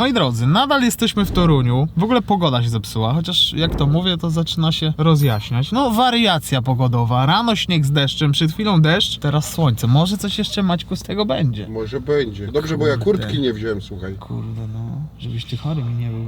Moi drodzy, nadal jesteśmy w Toruniu. W ogóle pogoda się zepsuła, chociaż jak to mówię, to zaczyna się rozjaśniać. No, wariacja pogodowa. Rano śnieg z deszczem, przed chwilą deszcz, teraz słońce. Może coś jeszcze Maćku z tego będzie. Może będzie. Dobrze, bo ja Kurde. kurtki nie wziąłem, słuchaj. Kurde, no, żebyś ty chory mi nie był.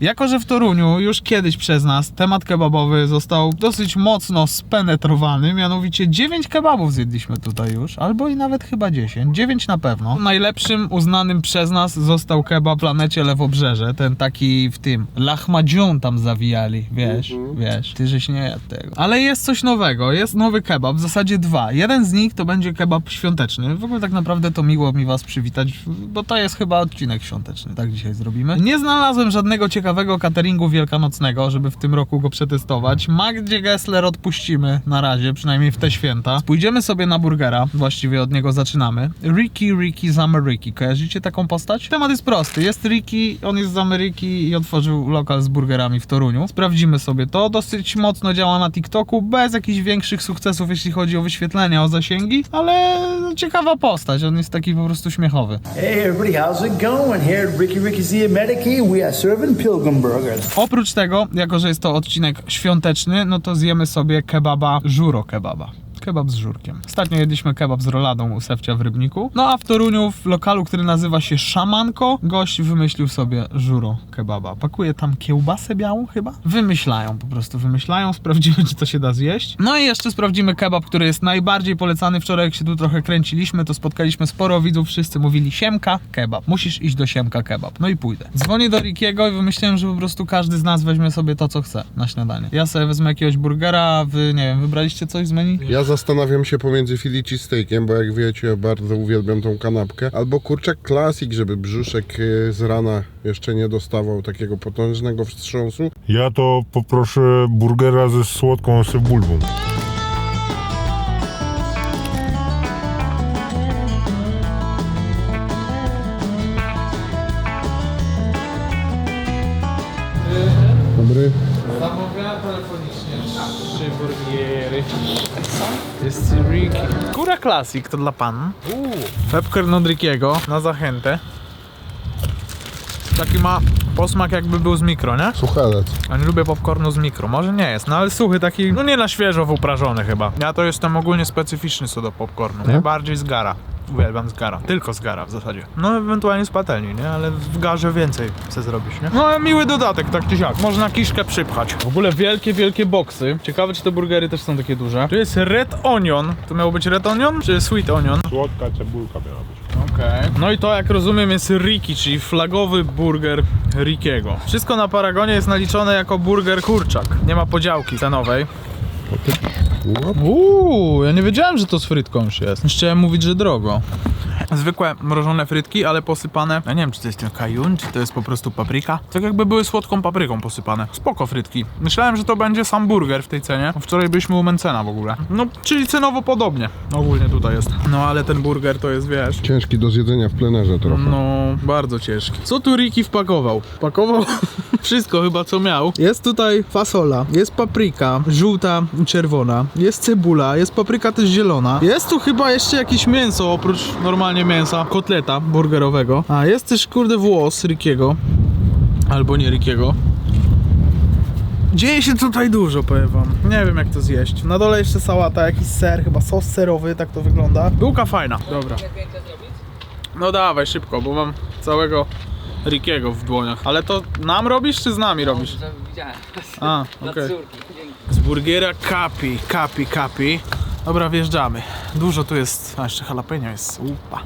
Jako, że w Toruniu już kiedyś przez nas temat kebabowy został dosyć mocno spenetrowany, mianowicie 9 kebabów zjedliśmy tutaj już, albo i nawet chyba 10, 9 na pewno. Najlepszym uznanym przez nas został kebab planecie Lewobrzeże, ten taki w tym, Lahmacun tam zawijali, wiesz, Mhm. wiesz, ty żeś nie jadł tego. Ale jest coś nowego, jest nowy kebab, w zasadzie dwa. Jeden z nich to będzie kebab świąteczny, w ogóle tak naprawdę to miło mi was przywitać, bo to jest chyba odcinek świąteczny, tak dzisiaj zrobimy. Nie znalazłem żadnego ciekawego cateringu wielkanocnego, żeby w tym roku go przetestować. Magdzie Gessler odpuścimy na razie, przynajmniej w te święta. Pójdziemy sobie na burgera, właściwie od niego zaczynamy. Ricky Ricky z Ameryki, kojarzycie taką postać? Temat jest prosty, jest Ricky, on jest z Ameryki i otworzył lokal z burgerami w Toruniu. Sprawdzimy sobie to, dosyć mocno działa na TikToku, bez jakichś większych sukcesów, jeśli chodzi o wyświetlenia, o zasięgi, ale ciekawa postać, on jest taki po prostu śmiechowy. Hey everybody, how's it going? Here at Ricky Ricky's the American, we are serving pilgrim burgers. Oprócz tego, jako że jest to odcinek świąteczny, no to zjemy sobie kebaba, żuro kebaba. Kebab z żurkiem. Ostatnio jedliśmy kebab z roladą u Sefcia w Rybniku. No a w Toruniu, w lokalu, który nazywa się Szamanko, gość wymyślił sobie żuro kebaba. Pakuje tam kiełbasę białą chyba? Wymyślają, po prostu wymyślają. Sprawdzimy, czy to się da zjeść. No i jeszcze sprawdzimy kebab, który jest najbardziej polecany. Wczoraj, jak się tu trochę kręciliśmy, to spotkaliśmy sporo widzów. Wszyscy mówili Siemka kebab. Musisz iść do Siemka kebab. No i pójdę. Dzwonię do Rikiego i wymyśliłem, że po prostu każdy z nas weźmie sobie to, co chce na śniadanie. Ja sobie wezmę jakiegoś burgera, wy, nie wiem, wybraliście coś z menu? Ja zastanawiam się pomiędzy filici steakiem, bo jak wiecie, bardzo uwielbiam tą kanapkę. Albo kurczak klasik, żeby brzuszek e, z rana jeszcze nie dostawał takiego potężnego wstrząsu. Ja to poproszę burgera ze słodką cebulą. Classic to dla pan. Pepker od Rickiego na zachętę. Taki ma posmak jakby był z mikro, nie? Suchelec. A nie lubię popcornu z mikro. Może nie jest, no ale suchy taki, no nie na świeżo uprażony chyba. Ja to jestem ogólnie specyficzny co do popcornu. Najbardziej z gara. Uwielbiam z gara. Tylko z gara w zasadzie. No ewentualnie z patelni, nie? Ale w garze więcej chcę zrobić, nie? No miły dodatek, tak czy siak. Można kiszkę przypchać. W ogóle wielkie, wielkie boksy. Ciekawe, czy te burgery też są takie duże. Tu jest red onion. To miało być red onion, czy sweet onion? Słodka cebulka miała być. Okej. No i to jak rozumiem jest Riki, czyli flagowy burger Rikiego. Wszystko na Paragonie jest naliczone jako burger kurczak. Nie ma podziałki cenowej. Uuu, ja nie wiedziałem, że to z frytką już jest. Chciałem mówić, że drogo. Zwykłe mrożone frytki, ale posypane. Ja nie wiem, czy to jest ten kajun, czy to jest po prostu papryka. Tak jakby były słodką papryką posypane. Spoko frytki. Myślałem, że to będzie sam burger w tej cenie. Wczoraj byliśmy u Mencena w ogóle. No, czyli cenowo podobnie. Ogólnie tutaj jest. No ale ten burger to jest, wiesz. Ciężki do zjedzenia w plenerze trochę. No, bardzo ciężki. Co tu Ricky wpakował? Pakował wszystko chyba co miał. Jest tutaj fasola, jest papryka, żółta i czerwona, jest cebula, jest papryka też zielona. Jest tu chyba jeszcze jakieś mięso oprócz normalnie mięsa, kotleta burgerowego. A, jest też kurde włos Rickiego. Albo nie Rickiego. Dzieje się tutaj dużo, powiem wam. Nie wiem jak to zjeść. Na dole jeszcze sałata, jakiś ser, chyba sos serowy, tak to wygląda. Bułka fajna. Dobra. No dawaj szybko, bo mam całego Rickiego w dłoniach. Ale to nam robisz czy z nami robisz? Widziałem. A, okej. Z burgera kapi, kapi, kapi. Dobra, wjeżdżamy. Dużo tu jest, a jeszcze jalapeno jest, upa.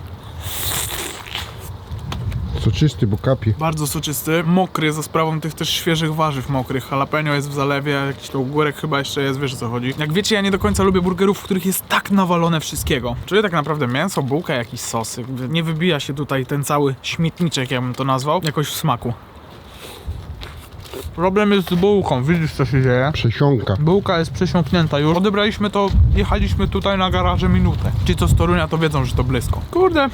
Soczysty, bo kapi. Bardzo soczysty, mokry za sprawą tych też świeżych warzyw mokrych. Jalapeno jest w zalewie, jakiś to ogórek chyba jeszcze jest, wiesz o co chodzi. Jak wiecie, ja nie do końca lubię burgerów, w których jest tak nawalone wszystkiego. Czyli tak naprawdę mięso, bułka, jakiś sos. Jakby Nie wybija się tutaj ten cały śmietniczek, ja bym to nazwał, jakoś w smaku. Problem jest z bułką, widzisz co się dzieje? Przesiąka. Bułka jest przesiąknięta już. Odebraliśmy to, jechaliśmy tutaj na garaże minutę. Ci co z Torunia to wiedzą, że to blisko. Kurde,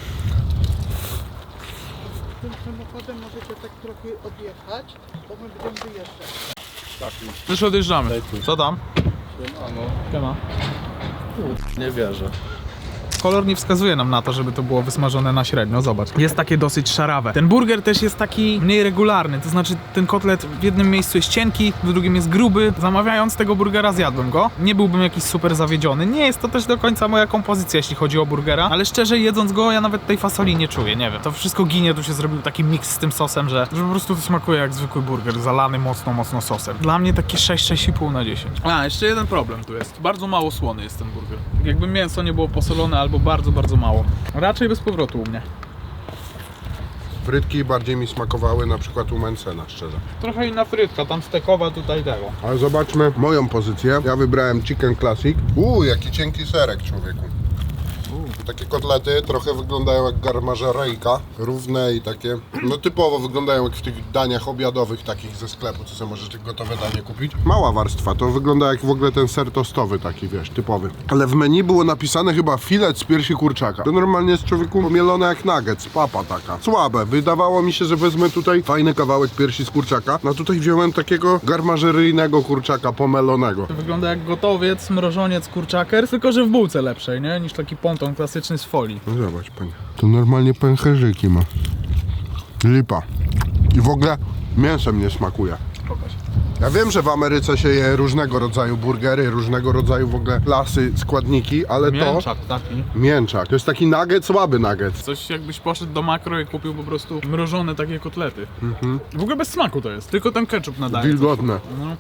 Tym samochodem możecie tak trochę odjechać, bo my będziemy wyjeżdżać. już odjeżdżamy. Co tam? Siema. Nie wierzę. Kolor nie wskazuje nam na to, żeby to było wysmażone na średnio, zobacz. Jest takie dosyć szarawe. Ten burger też jest taki mniej regularny, to znaczy ten kotlet w jednym miejscu jest cienki, w drugim jest gruby. Zamawiając tego burgera zjadłem go. Nie byłbym jakiś super zawiedziony. Nie jest to też do końca moja kompozycja, jeśli chodzi o burgera, ale szczerze jedząc go, ja nawet tej fasoli nie czuję, nie wiem. To wszystko ginie, tu się zrobił taki miks z tym sosem, że, że po prostu to smakuje jak zwykły burger, zalany mocno, mocno sosem. Dla mnie takie 6, 6,5 na 10. A, jeszcze jeden problem tu jest. Bardzo mało słony jest ten burger. Jakby mięso nie było posolone albo bardzo, bardzo mało. Raczej bez powrotu u mnie. Frytki bardziej mi smakowały na przykład u Mencena, szczerze. Trochę inna frytka, tam stekowa, tutaj tego. Ale zobaczmy moją pozycję. Ja wybrałem Chicken Classic. Uuu, jaki cienki serek, człowieku. Takie kotlety trochę wyglądają jak garmażerejka, równe i takie, no typowo wyglądają jak w tych daniach obiadowych takich ze sklepu, co sobie możecie gotowe danie kupić. Mała warstwa, to wygląda jak w ogóle ten ser tostowy taki, wiesz, typowy. Ale w menu było napisane chyba filet z piersi kurczaka. To normalnie jest człowieku pomielone jak nuggets, papa taka. Słabe, wydawało mi się, że wezmę tutaj fajny kawałek piersi z kurczaka, no tutaj wziąłem takiego garmażeryjnego kurczaka pomelonego. To wygląda jak gotowiec, mrożoniec, kurczaker, tylko że w bułce lepszej, nie? Niż taki ponton klasyczny z folii. No zobacz, panie. To normalnie pęcherzyki ma. Lipa. I w ogóle mięsem nie smakuje. Pokaż. Ja wiem, że w Ameryce się je różnego rodzaju burgery, różnego rodzaju w ogóle klasy, składniki, ale Mięczak taki. to... Mięczak. To jest taki nugget, słaby nugget. Coś jakbyś poszedł do makro i kupił po prostu mrożone takie kotlety. W ogóle bez smaku to jest, tylko ten ketchup nadaje. Wilgotne. No.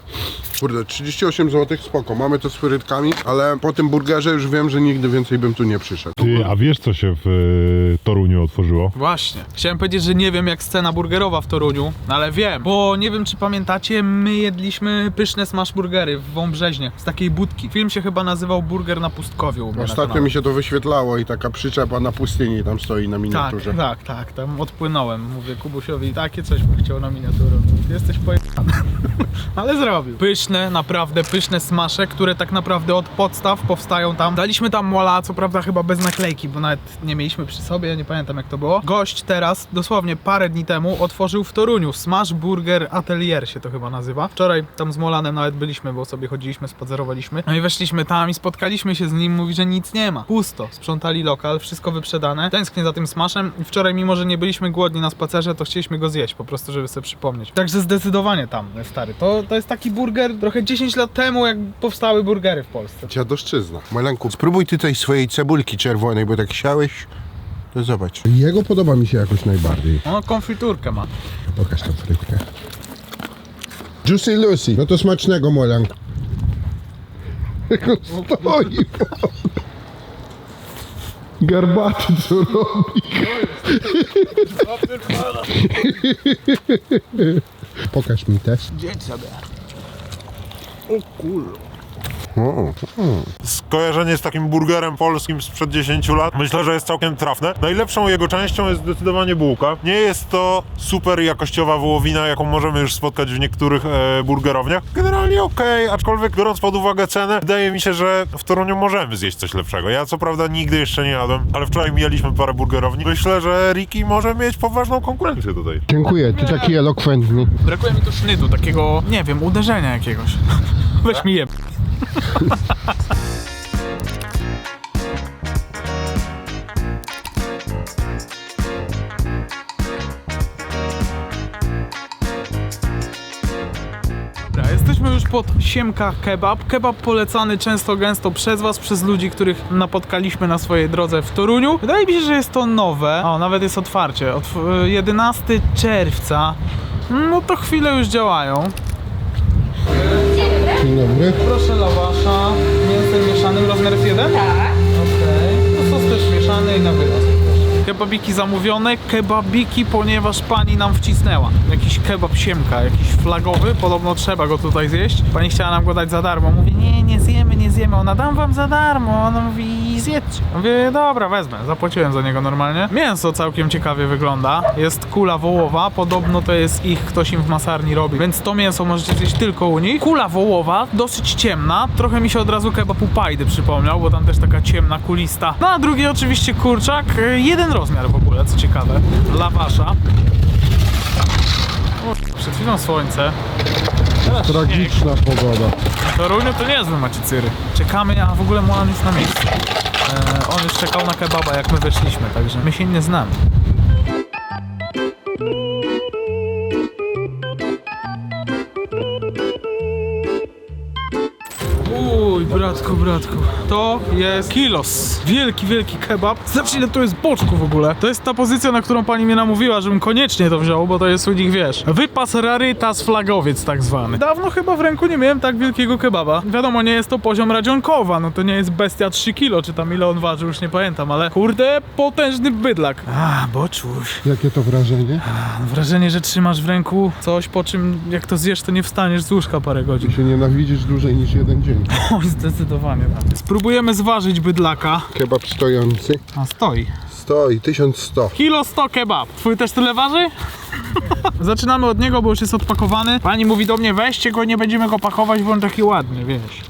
Kurde, 38 zł, spoko. Mamy to z frytkami, ale po tym burgerze już wiem, że nigdy więcej bym tu nie przyszedł. Ty, a wiesz co się w e, Toruniu otworzyło? Właśnie. Chciałem powiedzieć, że nie wiem jak scena burgerowa w Toruniu, no ale wiem, bo nie wiem czy pamiętacie, my jedliśmy pyszne smash burgery w Wąbrzeźnie z takiej budki. Film się chyba nazywał Burger na Pustkowiu. u mnie na Ostatnio kanale. mi się to wyświetlało i taka przyczepa na pustyni tam stoi na Tak, miniaturze. tak, tak, tam odpłynąłem. Mówię Kubusiowi, takie coś bym chciał na miniaturę. Jesteś pojechany. Ale zrobił. Pyszne, naprawdę pyszne smasze, które tak naprawdę od podstaw powstają tam. Daliśmy tam mola, co prawda chyba bez naklejki, bo nawet nie mieliśmy przy sobie, nie pamiętam jak to było. Gość teraz, dosłownie parę dni temu, otworzył w Toruniu Smash Burger Atelier się to chyba nazywa. Wczoraj tam z Molanem nawet byliśmy, bo sobie chodziliśmy, spacerowaliśmy. No i weszliśmy tam i spotkaliśmy się z nim, mówi, że nic nie ma. Pusto. Sprzątali lokal, wszystko wyprzedane. Tęsknię za tym smashem. I Wczoraj, mimo że nie byliśmy głodni na spacerze, to chcieliśmy go zjeść, po prostu, żeby sobie przypomnieć. Także zdecydowanie tam, stary. To, to jest taki burger trochę 10 lat temu, jak powstały burgery w Polsce. Dziadoszczyzna. Malenku, spróbuj ty tej swojej cebulki czerwonej, bo tak siałeś. To zobacz. Jego podoba mi się jakoś najbardziej. No, konfiturkę ma. Pokaż tą frytkę. Juicy Lucy. No to smacznego, Molank. Jak on stoi. Garbaty co robi. Pokaż mi też. Dzień sobie. O, Skojarzenie z takim burgerem polskim sprzed 10 lat myślę, że jest całkiem trafne. Najlepszą jego częścią jest zdecydowanie bułka. Nie jest to super jakościowa wołowina, jaką możemy już spotkać w niektórych e, burgerowniach. Generalnie okej, aczkolwiek biorąc pod uwagę cenę, wydaje mi się, że w Toruniu możemy zjeść coś lepszego. Ja co prawda nigdy jeszcze nie jadłem, ale wczoraj mijaliśmy parę burgerowni. Myślę, że Ricky może mieć poważną konkurencję tutaj. dziękuję, ty taki elokwentny. Brakuje mi tu sznytu, takiego, nie wiem, uderzenia jakiegoś. Weź mi je. Jesteśmy już pod Siemka Kebab. Kebab polecany często gęsto przez Was, przez ludzi, których napotkaliśmy na swojej drodze w Toruniu. Wydaje mi się, że jest to nowe. O, nawet jest otwarcie. Od 11 czerwca. No to chwilę już działają. Dzień dobry. Proszę lawasza, mięsem mieszanym, rozmiar jest jeden? Tak. Okej, to sos też mieszany i na proszę. Kebabiki zamówione, kebabiki, ponieważ pani nam wcisnęła. Jakiś kebab siemka, jakiś flagowy, podobno trzeba go tutaj zjeść. Pani chciała nam go dać za darmo. Mówi, nie, nie zjemy, nie zjemy. Ona, dam wam za darmo. Ona mówi, zjedźcie. Mówię, dobra, wezmę. Zapłaciłem za niego normalnie. Mięso całkiem ciekawie wygląda. Jest kula wołowa, podobno to jest ich, ktoś im w masarni robi, więc to mięso możecie zjeść tylko u nich. Kula wołowa, dosyć ciemna. Trochę mi się od razu kebab upajdy przypomniał, bo tam też taka ciemna, kulista. No a drugi oczywiście kurczak. y, Jeden rozmiar w ogóle, co ciekawe. Lawasza. O, Przed chwilą słońce. Tragiczna pogoda. Toruniu to niezłe macie cyry. Czekamy, a w ogóle Molan jest na miejscu. E, on już czekał na kebaba, jak my weszliśmy, także my się nie znamy. Bratku, bratku. To jest kilos. Wielki, wielki kebab. Zobaczcie, ile to jest boczku w ogóle. To jest ta pozycja, na którą pani mnie namówiła, żebym koniecznie to wziął, bo to jest u nich, wiesz, wypas rarytas flagowiec tak zwany. Dawno chyba w ręku nie miałem tak wielkiego kebaba. Wiadomo, nie jest to poziom radzionkowa, no to nie jest bestia 3 kilo, czy tam ile on waży, już nie pamiętam, ale kurde, potężny bydlak. A, boczuś. Jakie to wrażenie? Mam wrażenie, że trzymasz w ręku coś, po czym jak to zjesz, to nie wstaniesz z łóżka parę godzin. się nienawidzisz dłużej niż jeden dzień. Oj, zdecydowanie tak. Spróbujemy zważyć bydlaka. Kebab stojący. A stoi. Stoi, 1100. Kilo 100 kebab. Twój też tyle waży? Zaczynamy od niego, bo już jest odpakowany. Pani mówi do mnie, weźcie go, nie będziemy go pakować, bo on taki ładny, wiesz.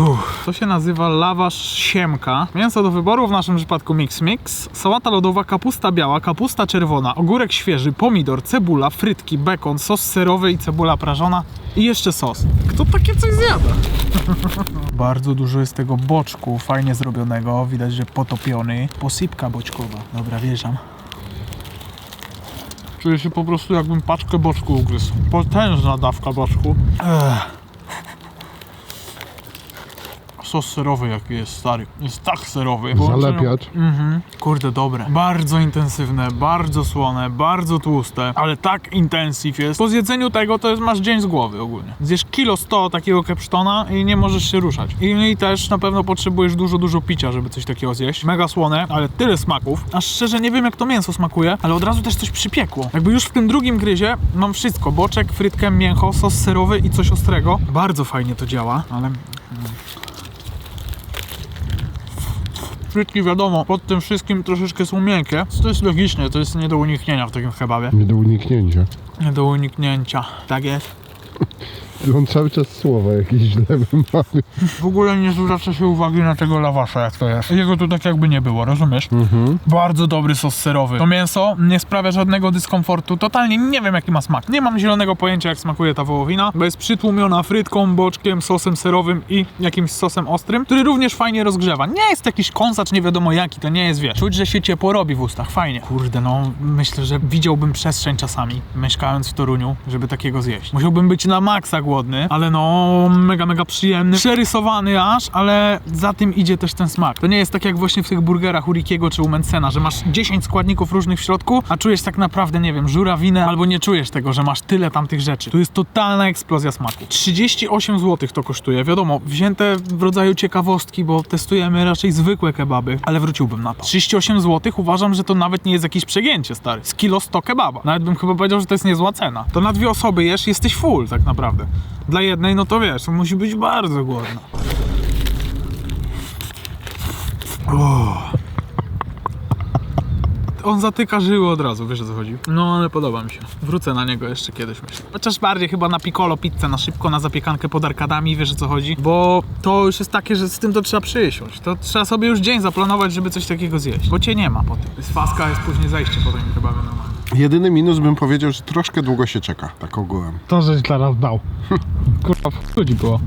Uff, to się nazywa lawasz siemka. Mięso do wyboru, w naszym przypadku mix mix. Sałata lodowa, kapusta biała, kapusta czerwona, ogórek świeży, pomidor, cebula, frytki, bekon, sos serowy i cebula prażona. I jeszcze sos. Kto takie coś zjada? Bardzo dużo jest tego boczku, fajnie zrobionego. Widać, że potopiony. Posypka boczkowa. Dobra, wjeżdżam. Czuję się po prostu jakbym paczkę boczku ugryzł. Potężna dawka boczku. Ech. Sos serowy jaki jest stary. Jest tak serowy. Zalepiacz. Mhm. Kurde, dobre. Bardzo intensywne, bardzo słone, bardzo tłuste, ale tak intensyw jest. Po zjedzeniu tego to jest masz dzień z głowy ogólnie. Zjesz kilo 100 takiego kepsztona i nie możesz się ruszać. I, I też na pewno potrzebujesz dużo, dużo picia, żeby coś takiego zjeść. Mega słone, ale tyle smaków. Aż szczerze nie wiem jak to mięso smakuje, ale od razu też coś przypiekło. Jakby już w tym drugim gryzie mam wszystko. Boczek, frytkę, mięcho, sos serowy i coś ostrego. Bardzo fajnie to działa, ale Frytki wiadomo, pod tym wszystkim troszeczkę są miękkie. To jest logiczne, to jest nie do uniknienia w takim kebabie. Nie do uniknięcia. Nie do uniknięcia. Tak jest. On cały czas słowa jakieś źle wymawia. W ogóle nie zwraca się uwagi na tego lawasza, jak to jest. Jego tu tak jakby nie było, rozumiesz? Bardzo dobry sos serowy. To mięso nie sprawia żadnego dyskomfortu. Totalnie nie wiem, jaki ma smak. Nie mam zielonego pojęcia, jak smakuje ta wołowina, bo jest przytłumiona frytką, boczkiem, sosem serowym i jakimś sosem ostrym, który również fajnie rozgrzewa. Nie jest jakiś kąsacz, nie wiadomo jaki, to nie jest, wiesz. Czuć, że się ciepło robi w ustach. Fajnie. Kurde, no myślę, że widziałbym przestrzeń czasami, mieszkając w Toruniu, żeby takiego zjeść. Musiałbym być na maksa głodny, ale no mega, mega przyjemny. Przerysowany aż, ale za tym idzie też ten smak. To nie jest tak jak właśnie w tych burgerach u Rickiego czy u Mencena, że masz 10 składników różnych w środku, a czujesz tak naprawdę, nie wiem, żurawinę, albo nie czujesz tego, że masz tyle tamtych rzeczy. Tu jest totalna eksplozja smaku. 38 zł to kosztuje. Wiadomo, wzięte w rodzaju ciekawostki, bo testujemy raczej zwykłe kebaby, ale wróciłbym na to. 38 zł uważam, że to nawet nie jest jakieś przegięcie, stary. Z kilo 100 kebaba. Nawet bym chyba powiedział, że to jest niezła cena. To na dwie osoby jesz, jesteś full tak naprawdę. Dla jednej, no to wiesz, musi być bardzo głodna. On zatyka żyły od razu, wiesz o co chodzi. No ale podoba mi się. Wrócę na niego jeszcze kiedyś, myślę. Chociaż bardziej chyba na piccolo pizzę na szybko, na zapiekankę pod arkadami, wiesz o co chodzi. Bo to już jest takie, że z tym to trzeba przysiąść. To trzeba sobie już dzień zaplanować, żeby coś takiego zjeść. Bo cię nie ma po tym. Jest faska, jest później zajście po tym chyba normalnie. Jedyny minus bym powiedział, że troszkę długo się czeka, tak ogółem. To, żeś teraz dał. Kurwa, w ludzi było.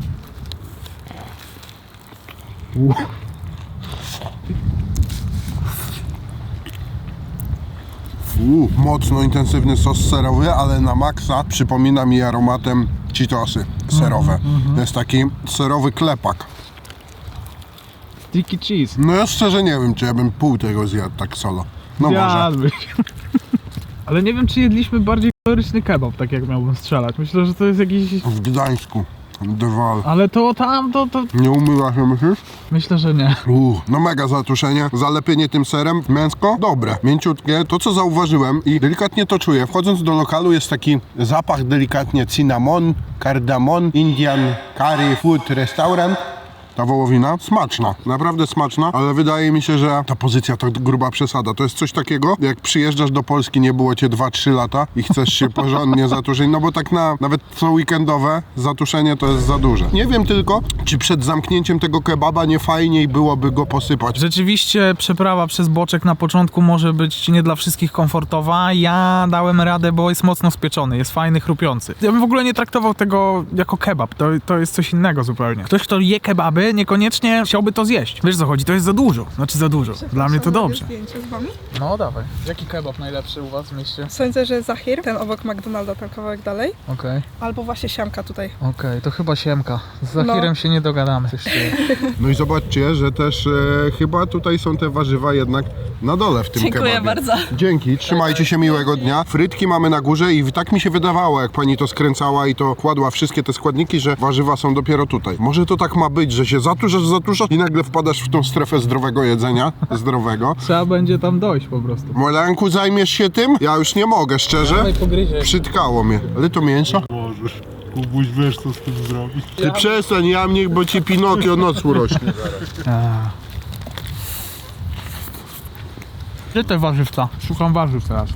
Uuu, mocno intensywny sos serowy, ale na maksa przypomina mi aromatem Cheetosy serowe. To jest taki serowy klepak. Sticky cheese. No ja szczerze nie wiem, czy ja bym pół tego zjadł tak solo. No może. Ale nie wiem, czy jedliśmy bardziej kaloryczny kebab, tak jak miałbym strzelać. Myślę, że to jest jakiś... W Gdańsku. Drwal. Ale to tam, to, to... Nie umyła się, myślisz? Myślę, że nie. Uuu, no mega zatuszenie. Zalepienie tym serem. Mięsko? Dobre. Mięciutkie. To, co zauważyłem i delikatnie to czuję. Wchodząc do lokalu jest taki zapach delikatnie cynamon, kardamon, Indian curry food restaurant. Ta wołowina smaczna, naprawdę smaczna, ale wydaje mi się, że ta pozycja to gruba przesada. To jest coś takiego, jak przyjeżdżasz do Polski, nie było cię 2-3 lata i chcesz się porządnie zatuszyć, no bo tak na nawet co weekendowe zatuszenie to jest za duże. Nie wiem tylko, czy przed zamknięciem tego kebaba nie fajniej byłoby go posypać. Rzeczywiście przeprawa przez boczek na początku może być nie dla wszystkich komfortowa. Ja dałem radę, bo jest mocno spieczony, jest fajny, chrupiący. Ja bym w ogóle nie traktował tego jako kebab, to, to jest coś innego zupełnie. Ktoś, kto je kebaby, niekoniecznie chciałby to zjeść. Wiesz co chodzi, to jest za dużo. Znaczy za dużo. Dla mnie to dobrze. Zdjęcie z wami. No dawaj. Jaki kebab najlepszy u was w mieście? Sądzę, że Zahir, ten obok McDonalda, ten kawałek dalej, Okej, albo właśnie Siamka tutaj. okej, to chyba siemka. Z Zachirem No. się nie dogadamy. Coś czuję. No i zobaczcie, że też e, chyba tutaj są te warzywa jednak na dole w tym Dziękuję kebabie. bardzo. Dzięki, trzymajcie się miłego dnia. Frytki mamy na górze i tak mi się wydawało, jak pani to skręcała i to kładła wszystkie te składniki, że warzywa są dopiero tutaj. Może to tak ma być, że się zatuszasz, zatuszasz i nagle wpadasz w tą strefę zdrowego jedzenia, zdrowego. Trzeba będzie tam dojść po prostu. Molanku, zajmiesz się tym? Ja już nie mogę, szczerze. pogryzie. Przytkało mnie. Ale to mięso? Możesz. Kubuś, wiesz co z tym zrobić. Ty przestań, ja mnie, bo ci Pinokio noc urośnie. Gdzie te warzywca? Szukam warzyw teraz.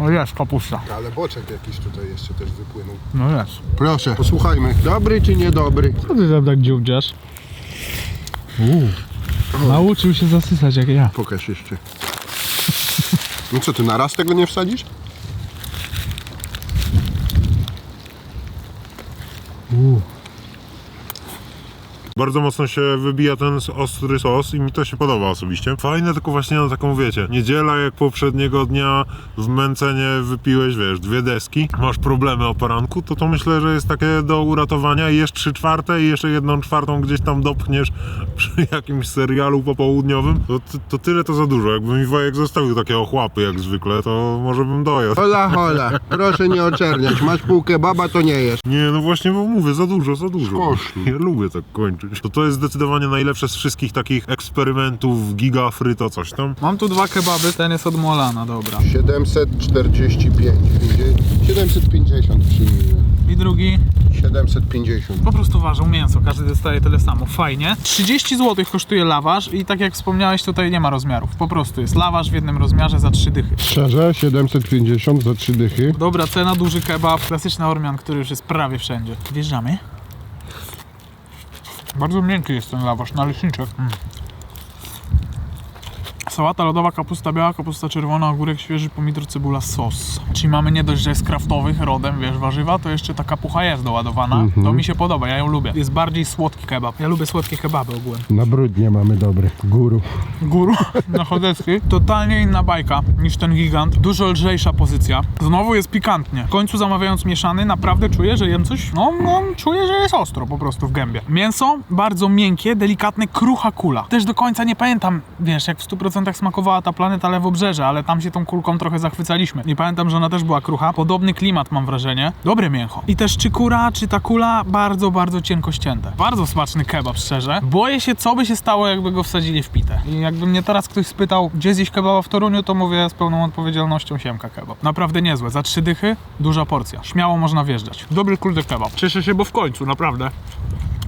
O jest, kapusta. Ale boczek jakiś tutaj jeszcze też wypłynął. No jest. Proszę, posłuchajmy. Dobry czy niedobry? Co ty tam tak dziubdziasz? Nauczył się zasysać jak ja. Pokaż jeszcze. No co, ty na raz tego nie wsadzisz? Bardzo mocno się wybija ten ostry sos i mi to się podoba osobiście. Fajne tylko właśnie na taką, wiecie, niedziela jak poprzedniego dnia w męcenie wypiłeś, wiesz, dwie deski, masz problemy o poranku, to to myślę, że jest takie do uratowania i jeszcze trzy czwarte i jeszcze jedną czwartą gdzieś tam dopchniesz przy jakimś serialu popołudniowym, to, to, to tyle to za dużo. Jakby mi Wojek zostawił takie ochłapy jak zwykle, to może bym dojadł. Hola, hola. Proszę nie oczerniać. Masz pół kebaba, to nie jesz. Nie, no właśnie, bo mówię, za dużo, za dużo. Skosztuj. Ja lubię tak kończyć. To to jest zdecydowanie najlepsze z wszystkich takich eksperymentów, gigafry, to coś tam. Mam tu dwa kebaby, ten jest od Molana, dobra. 745. 750 przyjmijmy. I drugi 750. po prostu ważą mięso, każdy dostaje tyle samo, fajnie. 30 zł kosztuje laważ i tak jak wspomniałeś tutaj nie ma rozmiarów, po prostu jest laważ w jednym rozmiarze za 3 dychy. Szczerze, 750 za 3 dychy. Dobra cena, duży kebab, klasyczny Ormian, który już jest prawie wszędzie. Wjeżdżamy. Bardzo miękki jest ten lawasz, naleśniczek. Mm. Sałata lodowa, kapusta biała, kapusta czerwona, ogórek świeży, pomidor, cebula, sos. Czyli mamy nie dość, że jest kraftowych rodem, wiesz, warzywa, to jeszcze ta kapucha jest doładowana. To mi się podoba, ja ją lubię. Jest bardziej słodki kebab. Ja lubię słodkie kebaby ogółem. Na brudnie mamy dobry. Guru. Góru na Chodeckiej. Totalnie inna bajka niż ten gigant. Dużo lżejsza pozycja. Znowu jest pikantnie. W końcu zamawiając mieszany, naprawdę czuję, że jem coś, no, no czuję, że jest ostro po prostu w gębie. Mięso bardzo miękkie, delikatne, krucha kula. Też do końca nie pamiętam, wiesz, jak w 100% smakowała ta planeta Lewobrzeże, ale tam się tą kulką trochę zachwycaliśmy. Nie pamiętam, że ona też była krucha. Podobny klimat mam wrażenie. Dobre mięcho. I też czy kura, czy ta kula bardzo, bardzo cienko ścięte. Bardzo smaczny kebab, szczerze. Boję się, co by się stało, jakby go wsadzili w pitę. I jakby mnie teraz ktoś spytał, gdzie zjeść kebaba w Toruniu, to mówię z pełną odpowiedzialnością siemka kebab. Naprawdę niezłe. Za trzy dychy, duża porcja. Śmiało można wjeżdżać. Dobry kurde kebab. Cieszę się, bo w końcu, naprawdę.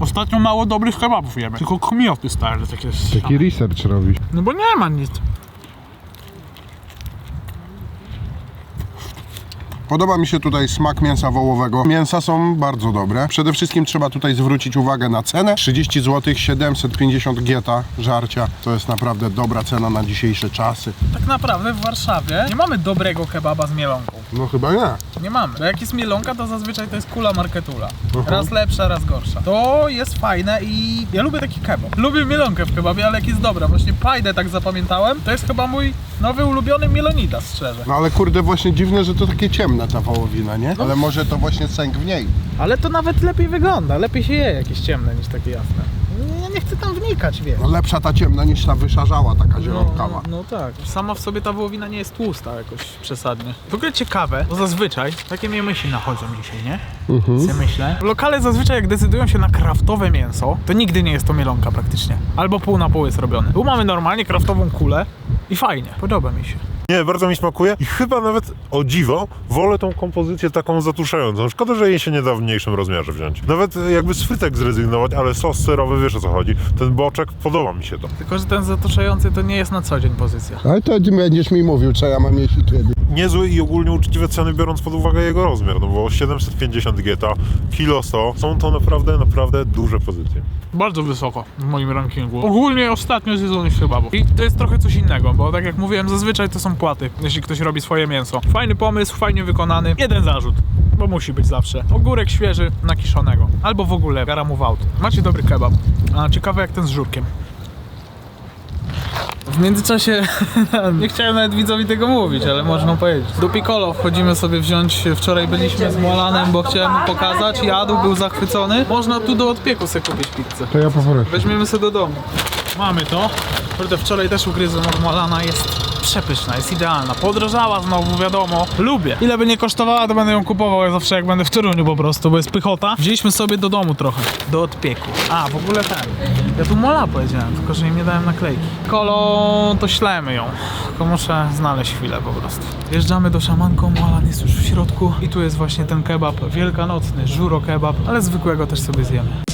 Ostatnio mało dobrych kebabów jemy. Tylko kmioty stare takie. Taki research robisz. No bo nie ma nic. Podoba mi się tutaj smak mięsa wołowego. Mięsa są bardzo dobre. Przede wszystkim trzeba tutaj zwrócić uwagę na cenę. 30 zł, 750 gieta żarcia. To jest naprawdę dobra cena na dzisiejsze czasy. Tak naprawdę w Warszawie nie mamy dobrego kebaba z mielonką. No chyba nie. Nie mamy. Bo jak jest mielonka, to zazwyczaj to jest kula marketula. Raz lepsza, raz gorsza. To jest fajne i ja lubię taki kebab. Lubię mielonkę w kebabie, ale jak jest dobra. Właśnie pajdę tak zapamiętałem. To jest chyba mój nowy ulubiony mielonidas, szczerze. No ale kurde, właśnie dziwne, że to takie ciemne ta wołowina, nie? Ale może to właśnie sęk w niej. Ale to nawet lepiej wygląda. Lepiej się je jakieś ciemne niż takie jasne. Ja nie chcę tam wnikać, wiesz. No lepsza ta ciemna niż ta wyszarzała taka zielonkawa. No, no tak. Sama w sobie ta wołowina nie jest tłusta jakoś przesadnie. W ogóle ciekawe, bo zazwyczaj takie mnie myśli nachodzą dzisiaj, nie? Mhm. myślę. Lokale zazwyczaj jak decydują się na kraftowe mięso, to nigdy nie jest to mielonka praktycznie. Albo pół na pół jest robione. Tu mamy normalnie kraftową kulę i fajnie. Podoba mi się. Nie, bardzo mi smakuje i chyba nawet o dziwo wolę tą kompozycję taką zatuszającą. Szkoda, że jej się nie da w mniejszym rozmiarze wziąć. Nawet e, jakby z frytek zrezygnować, ale sos serowy, wiesz o co chodzi. Ten boczek, podoba mi się to. Tylko, że ten zatoczający to nie jest na co dzień pozycja. Ale to będziesz mi mówił, co ja mam jeść i kiedy. Niezłe i ogólnie uczciwe ceny, biorąc pod uwagę jego rozmiar, no bo 750 geta, kilo 100, są to naprawdę, naprawdę duże pozycje. Bardzo wysoko w moim rankingu. Ogólnie ostatnio zjedzonych kebabów. I to jest trochę coś innego, bo tak jak mówiłem, zazwyczaj to są płaty, jeśli ktoś robi swoje mięso. Fajny pomysł, fajnie wykonany. Jeden zarzut. bo musi być zawsze. Ogórek świeży, nakiszonego. Albo w ogóle garam w auto. Macie dobry kebab. A ciekawe jak ten z żurkiem. W międzyczasie nie chciałem nawet widzowi tego mówić, ale można powiedzieć. Do Piccolo wchodzimy sobie wziąć. Wczoraj byliśmy z Molanem, bo chciałem mu pokazać. Jadł, był zachwycony. Można tu do odpieku sobie kupić pizzę. To ja poproszę. Weźmiemy sobie do domu. Mamy to. Kurde, wczoraj też ugryzłem od Molana. Jest przepyszna, jest idealna. Podrożała znowu, wiadomo. Lubię. Ile by nie kosztowała, to będę ją kupował ja zawsze jak będę w Toruniu po prostu, bo jest pychota. Wzięliśmy sobie do domu trochę. Do odpieku. A, w ogóle tak. Ja tu Mola powiedziałem, tylko że im nie dałem naklejki. Kolo, to ślemy ją. Tylko muszę znaleźć chwilę po prostu. Wjeżdżamy do szamanką, Molan jest już w środku. I tu jest właśnie ten kebab wielkanocny, żuro kebab, ale zwykłego też sobie zjemy.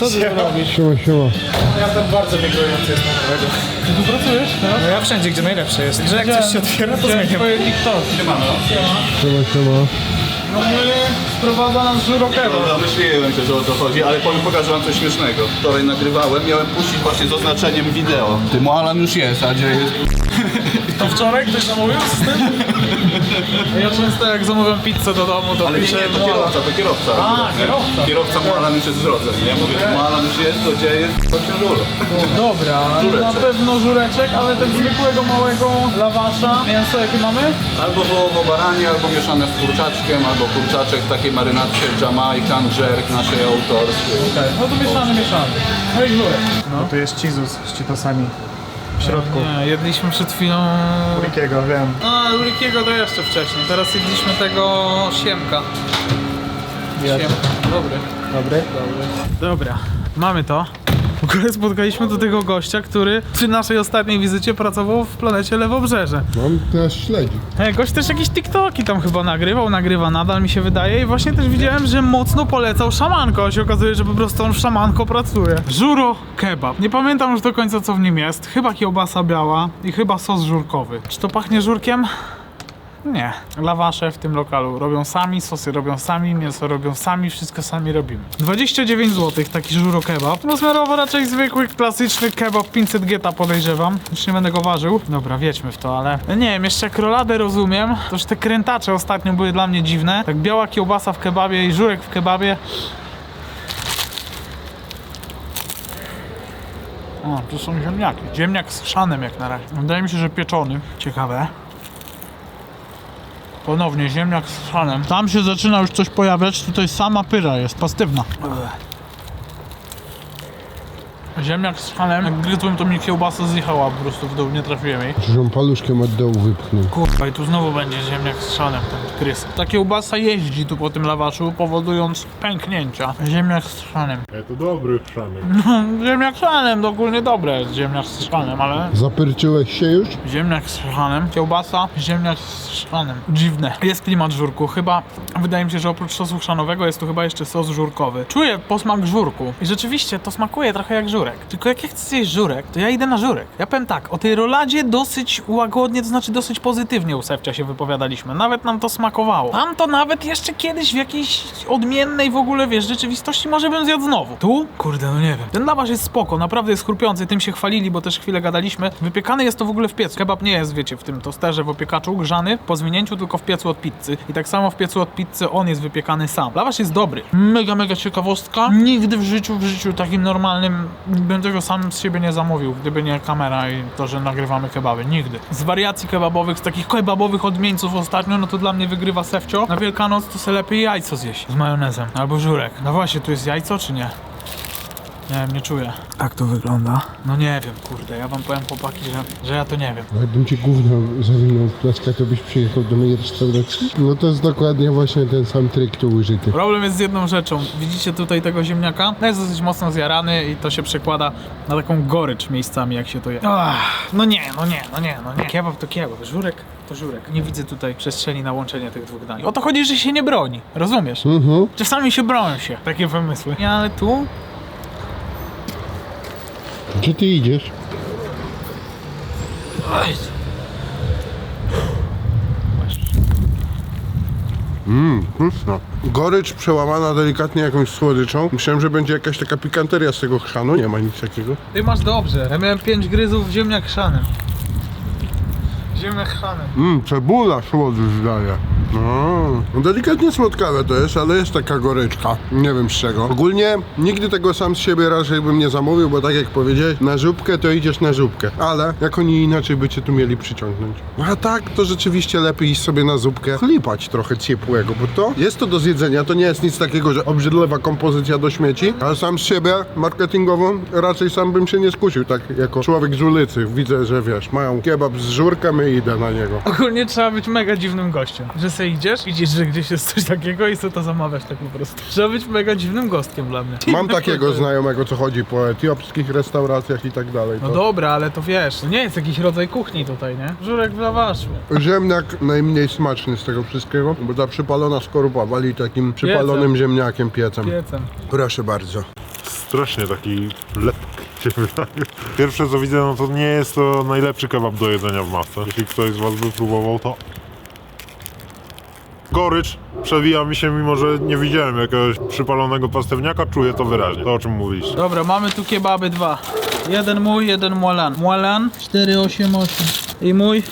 Co ty robisz? Siema, siema. Ja tam bardzo migrujący jest nowego. Ty tu pracujesz? No ja wszędzie, gdzie najlepsze jest. Że jak coś się otwiera, to zmieniam. Twoje TikTok. Siemano. Siema, siema. No my sprowadza nas żuro kebab. Domyśliłem się, że o to chodzi, ale powiem, pokażę wam coś śmiesznego. Wczoraj nagrywałem, miałem puścić właśnie z oznaczeniem wideo. Ty Alan już jest, a gdzie jest? To wczoraj ktoś zamówił z tym? Ja często jak zamawiam pizzę do domu, to Ale nie, piszę nie, to kierowca, to kierowca. A, kierowca. Kierowca Alan już jest w drodze, nie? Mówię, Alan już jest, to gdzie jest? To ciężuro. Dobra, Żureczek. na pewno żureczek, ale tak zwykłego małego lawasza. Mięso jakie mamy? Albo wołowo baranie, albo mieszane z kurczaczkiem, albo kurczaczek w takiej marynatce Jamaican Jerk naszej autorskiej. Okej, no to mieszany, mieszany. No i żurek. No. Tu jest Chizus z Cheetosami w środku. Nie, jedliśmy przed chwilą... Jakiego, wiem. A, Urikiego to jeszcze wcześniej. Teraz jedliśmy tego siemka. Siemka. Dobry. Dobry. Dobra, mamy to. W ogóle spotkaliśmy do tego gościa, który przy naszej ostatniej wizycie pracował w planecie Lewobrzeże. Mam teraz śledzi. Hey, gość też jakieś TikToki tam chyba nagrywał, nagrywa nadal mi się wydaje i właśnie też widziałem, że mocno polecał szamanko, a się okazuje, że po prostu on w szamanko pracuje. Żuro kebab. Nie pamiętam już do końca co w nim jest. Chyba kiełbasa biała i chyba sos żurkowy. Czy to pachnie żurkiem? Nie. Lawasze w tym lokalu robią sami, sosy robią sami, mięso robią sami, wszystko sami robimy. 29 zł taki żuro kebab. Rozmiarowo raczej zwykły, klasyczny kebab 500 geta podejrzewam. Już nie będę go ważył. Dobra, wiedźmy w to, ale nie wiem, jeszcze jak roladę rozumiem, to już te krętacze ostatnio były dla mnie dziwne. Tak biała kiełbasa w kebabie i żurek w kebabie. O, tu są ziemniaki. Ziemniak z chrzanem jak na razie. Wydaje mi się, że pieczony. Ciekawe. Ponownie ziemniak z chrzanem. Tam się zaczyna już coś pojawiać, tutaj sama pyra jest, pastywna. Ziemniak z chrzanem, jak gryzłem to mi kiełbasa zjechała po prostu w dół, nie trafiłem jej. Żebym paluszkiem od dołu wypchnął. Kurwa, i tu znowu będzie ziemniak z chrzanem, ten krys. Ta kiełbasa jeździ tu po tym lawaszu, powodując pęknięcia. Ziemniak z chrzanem. E, to dobry chrzanek. ziemniak z chrzanem, to ogólnie dobre jest ziemniak z chrzanem, ale Zapyrczyłeś się już? Ziemniak z chrzanem, kiełbasa, ziemniak z chrzanem. Dziwne. Jest klimat żurku. Chyba, wydaje mi się, że oprócz sosu chrzanowego jest tu chyba jeszcze sos żurkowy. Czuję posmak żurku. I rzeczywiście to smakuje trochę jak żurek. Tylko jak ja chcę zjeść żurek, to ja idę na żurek. Ja powiem tak, o tej roladzie dosyć łagodnie, to znaczy dosyć pozytywnie u Sefcia się wypowiadaliśmy. Nawet nam to smakowało. Tam to nawet jeszcze kiedyś w jakiejś odmiennej w ogóle, wiesz, rzeczywistości może bym zjadł znowu. Tu? Kurde, no nie wiem. Ten lawasz jest spoko, naprawdę jest chrupiący, tym się chwalili, bo też chwilę gadaliśmy. Wypiekany jest to w ogóle w piecu. Kebab nie jest, wiecie, w tym tosterze, w opiekaczu, grzany, po zwinięciu tylko w piecu od pizzy. I tak samo w piecu od pizzy on jest wypiekany sam. Lawasz jest dobry. Mega, mega ciekawostka. Nigdy w życiu, w życiu takim normalnym bym tego sam z siebie nie zamówił, gdyby nie kamera i to, że nagrywamy kebaby. Nigdy. Z wariacji kebabowych, z takich kebabowych odmieńców ostatnio, no to dla mnie wygrywa Sefcio. Na Wielkanoc to se lepiej jajco zjeść z majonezem. Albo żurek. No właśnie, tu jest jajco czy nie? Nie wiem, nie czuję. Tak to wygląda. No nie wiem, kurde, ja wam powiem chłopaki, że, że ja to nie wiem. Jakbym ci gówno zawinął w plaskę, to byś przyjechał do mojej restauracji? No to jest dokładnie właśnie ten sam trik tu użyty. Problem jest z jedną rzeczą. Widzicie tutaj tego ziemniaka? No jest dosyć mocno zjarany i to się przekłada na taką gorycz miejscami, jak się to je. Ach, no nie, no nie, no nie, no nie. Kebab to kebab, żurek to żurek. Nie widzę tutaj przestrzeni na łączenie tych dwóch dań. O to chodzi, że się nie broni. Rozumiesz? Mhm. Czasami się bronią się takie wymysły. Nie, ale tu Gdzie ty idziesz? Mmm, pyszna. Gorycz przełamana delikatnie jakąś słodyczą. Myślałem, że będzie jakaś taka pikanteria z tego chrzanu. Nie ma nic takiego. Ty masz dobrze. Ja miałem 5 gryzów ziemniak chrzanem. Ziemniak chrzanem. Mmm, cebula słodycz daje. No, no delikatnie słodkawe to jest, ale jest taka goryczka. Nie wiem z czego. Ogólnie nigdy tego sam z siebie raczej bym nie zamówił, bo tak jak powiedziałeś, na zupkę to idziesz na zupkę. Ale jak oni inaczej by cię tu mieli przyciągnąć. A tak, to rzeczywiście lepiej iść sobie na zupkę, chlipać trochę ciepłego, bo to jest to do zjedzenia, to nie jest nic takiego, że obrzydliwa kompozycja do śmieci, ale sam z siebie marketingowo raczej sam bym się nie skusił, tak jako człowiek z ulicy. Widzę, że wiesz, mają kebab z żurkiem i idę na niego. Ogólnie trzeba być mega dziwnym gościem. Że sobie idziesz, widzisz, że gdzieś jest coś takiego i sobie to zamawiasz tak po prostu. Trzeba być mega dziwnym gostkiem dla mnie. Mam takiego znajomego, co chodzi po etiopskich restauracjach i tak dalej. No To dobra, ale to wiesz, to nie jest jakiś rodzaj kuchni tutaj, nie? Żurek w lawaszu. Ziemniak najmniej smaczny z tego wszystkiego, bo ta przypalona skorupa wali takim przypalonym ziemniakiem piecem. Piecem. Proszę bardzo. Strasznie taki lepki się wydaje. Pierwsze co widzę, no to nie jest to najlepszy kebab do jedzenia w masce. Jeśli ktoś z was by próbował, to... Gorycz przewija mi się, mimo że nie widziałem jakiegoś przypalonego pastewniaka, czuję to wyraźnie. To o czym mówiliście. Dobra, mamy tu kebaby dwa. Jeden mój, jeden Mualan. Mualan 488 i mój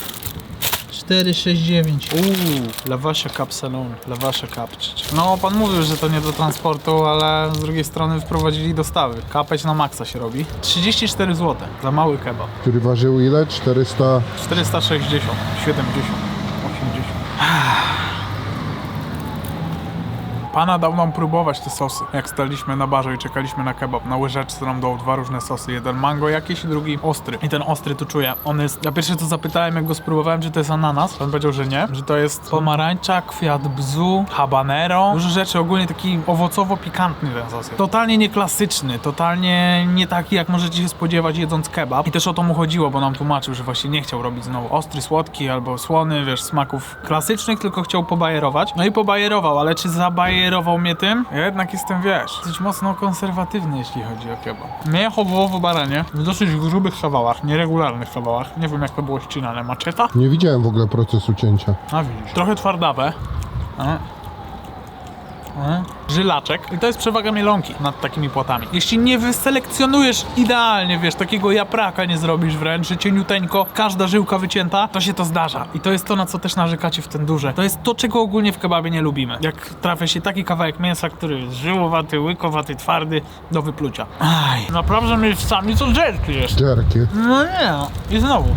469. Uuu, lawasia cup salon, lawasia cup. No, pan mówił, że to nie do transportu, ale z drugiej strony wprowadzili dostawy. Kapeć na maksa się robi. 34 zł za mały kebab. Który ważył ile? 400... 460, 70, 80. Pana dał nam próbować te sosy. Jak staliśmy na barze i czekaliśmy na kebab, na łyżeczce nam dał dwa różne sosy. Jeden mango jakiś drugi ostry. I ten ostry tu czuję. On jest... Ja pierwsze co zapytałem, jak go spróbowałem, czy to jest ananas. Pan powiedział, że nie. Że to jest pomarańcza, kwiat bzu, habanero. Dużo rzeczy, ogólnie taki owocowo-pikantny ten sos. Totalnie nieklasyczny, totalnie nie taki, jak możecie się spodziewać jedząc kebab. I też o to mu chodziło, bo nam tłumaczył, że właśnie nie chciał robić znowu ostry, słodki albo słony, wiesz, smaków klasycznych, tylko chciał pobajerować. No i pobajerował, ale czy zabajerował mnie tym? Ja jednak jestem, wiesz, dosyć mocno konserwatywny, jeśli chodzi o kebab. Mięcho wołowo baranie w dosyć grubych kawałach, nieregularnych kawałach. Nie wiem, jak to było ścinane. Maczeta? Nie widziałem w ogóle procesu cięcia. A widzisz. Trochę twardawe. A. A. Żylaczek. I to jest przewaga mielonki nad takimi płatami. Jeśli nie wyselekcjonujesz idealnie, wiesz, takiego japraka nie zrobisz wręcz, że cieniuteńko, każda żyłka wycięta, to się to zdarza. I to jest to, na co też narzekacie w ten duże. To jest to, czego ogólnie w kebabie nie lubimy. Jak trafia się taki kawałek mięsa, który jest żyłowaty, łykowaty, twardy, do wyplucia. Aj. Naprawdę miejscami to żelki jest. Jerki. No nie, i znowu.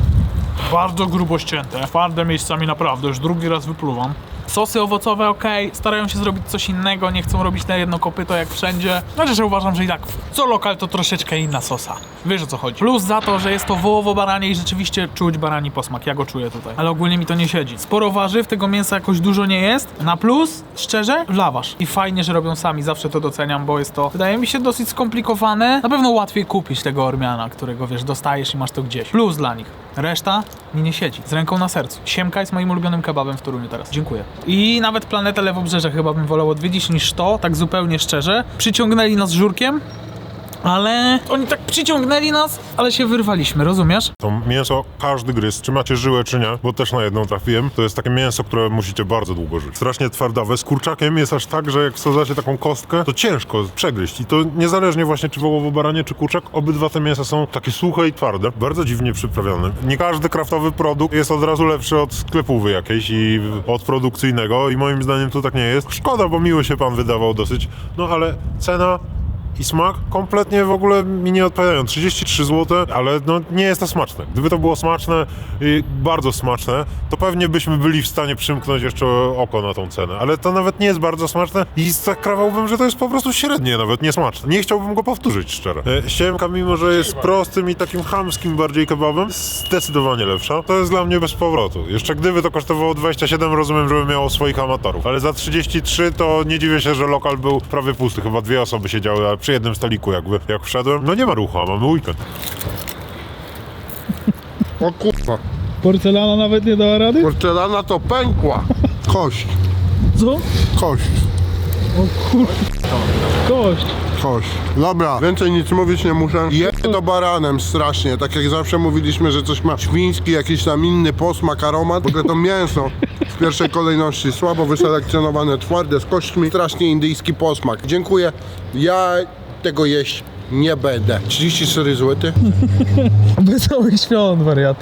Bardzo grubo ścięte, twarde miejscami naprawdę, już drugi raz wypluwam. Sosy owocowe ok, starają się zrobić coś innego, nie chcą robić na jedno kopyto jak wszędzie. Znaczy, że uważam, że i tak co lokal to troszeczkę inna sosa. Wiesz o co chodzi. Plus za to, że jest to wołowo baranie i rzeczywiście czuć barani posmak, ja go czuję tutaj. Ale ogólnie mi to nie siedzi. Sporo warzyw, tego mięsa jakoś dużo nie jest. Na plus, szczerze, lawasz. I fajnie, że robią sami, zawsze to doceniam, bo jest to, wydaje mi się, dosyć skomplikowane. Na pewno łatwiej kupić tego Ormiana, którego wiesz, dostajesz i masz to gdzieś. Plus dla nich. Reszta mi nie siedzi. Z ręką na sercu. Siemka jest moim ulubionym kebabem w Toruniu teraz. Dziękuję. I nawet planetę Lewobrzeże chyba bym wolał odwiedzić niż to, tak zupełnie szczerze. Przyciągnęli nas żurkiem, ale oni tak przyciągnęli nas, ale się wyrwaliśmy, rozumiesz? To mięso każdy gryz, czy macie żyłę, czy nie, bo też na jedną trafiłem, to jest takie mięso, które musicie bardzo długo żyć. Strasznie twardawe. Z kurczakiem jest aż tak, że jak wsadzacie taką kostkę, to ciężko przegryźć. I to niezależnie właśnie czy wołowo baranie, czy kurczak, obydwa te mięsa są takie suche i twarde. Bardzo dziwnie przyprawione. Nie każdy kraftowy produkt jest od razu lepszy od sklepowy jakiejś i od produkcyjnego i moim zdaniem to tak nie jest. Szkoda, bo miły się pan wydawał dosyć, no ale cena i smak kompletnie w ogóle mi nie odpowiadają. 33 zł, ale no nie jest to smaczne. Gdyby to było smaczne i bardzo smaczne, to pewnie byśmy byli w stanie przymknąć jeszcze oko na tą cenę. Ale to nawet nie jest bardzo smaczne i zakrawałbym, że to jest po prostu średnie, nawet niesmaczne. Nie chciałbym go powtórzyć szczerze. E, Siemka, mimo że jest prostym i takim chamskim bardziej kebabem, zdecydowanie lepsza. To jest dla mnie bez powrotu. Jeszcze gdyby to kosztowało 27, rozumiem, żeby miało swoich amatorów. Ale za 33 to nie dziwię się, że lokal był prawie pusty. Chyba dwie osoby siedziały, ale przy jednym stoliku jakby. Jak wszedłem, no nie ma ruchu, a mamy weekend. O kurwa, Porcelana nawet nie dała rady? porcelana to pękła. Kość, Co? kość, Kość. Kość. Dobra, więcej nic mówić nie muszę. Je to baranem strasznie, tak jak zawsze mówiliśmy, że coś ma świński, jakiś tam inny posmak, aromat. W ogóle to mięso w pierwszej kolejności słabo wyselekcjonowane, twarde, z kośćmi, strasznie indyjski posmak. Dziękuję, ja tego jeść nie będę. 34 zł? Wesołych świąt, wariat.